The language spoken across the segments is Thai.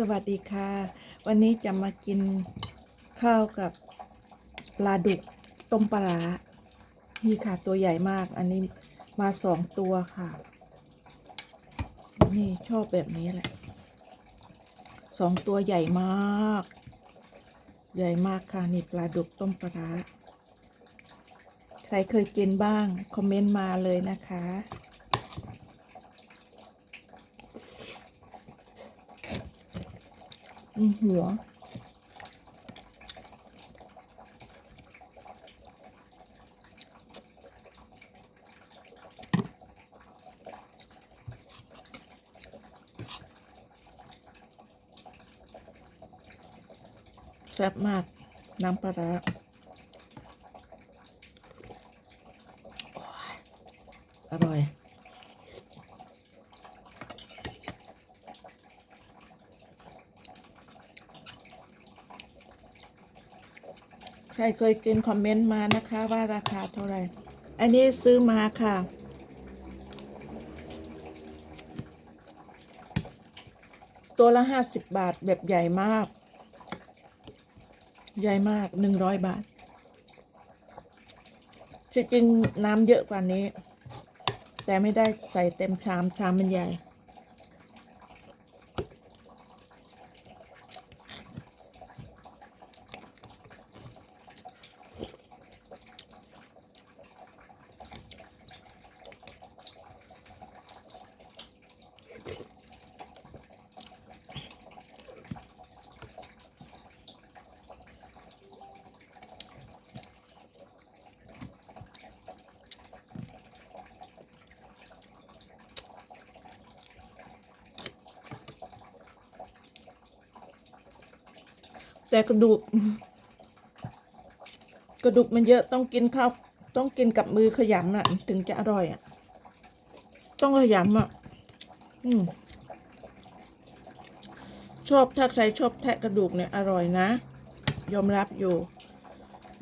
สวัสดีค่ะ วันนี้จะมากินข้าวกับปลาดุกต้มปลานี่ค่ะตัวใหญ่มาก อันนี้มาสองตัวค่ะ นี่ชอบแบบนี้แหละสองตัวใหญ่มาก ใหญ่มากค่ะนี่ปลาดุกต้มปลาใครเคยกินบ้าง คอมเมนต์มาเลยนะคะ มหัวแซ่บมาก น้ำปลาร้าอร่อย ใครเคยกินคอมเมนต์มานะคะว่าราคาเท่าไหร่ อันนี้ซื้อมาค่ะ ตัวละห้าสิบบาทแบบใหญ่มาก ใหญ่มากหนึ่งร้อยบาทจริงน้ำเยอะกว่านี้ แต่ไม่ได้ใส่เต็มชามชามมันใหญ่ แต่กระดูก กระดูกมันเยอะต้องกินข้าวต้องกินกับมือขยำอะ ถึงจะอร่อยอะ ต้องขยำอะ อืมชอบถ้าใครชอบแทะกระดูกเนี่ยอร่อยนะ ยอมรับอยู่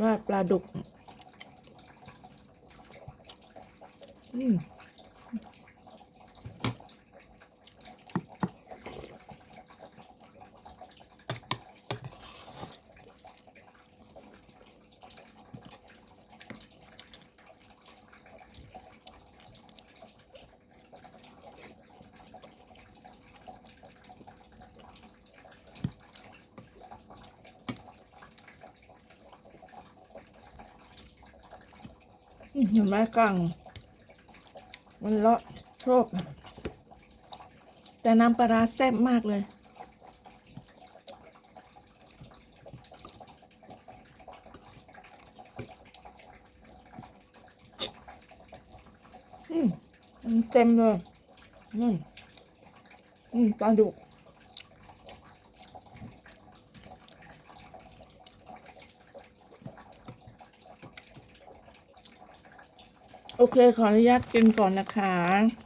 ว่าปลาดุก อืม เห็นไหมกังมันเลาะชอบแต่น้ำปลาแซ่บมากเลย อืมมันเต็มเลย อืมอืมปลาดุก โอเคขออนุญาตกินก่อนนะคะ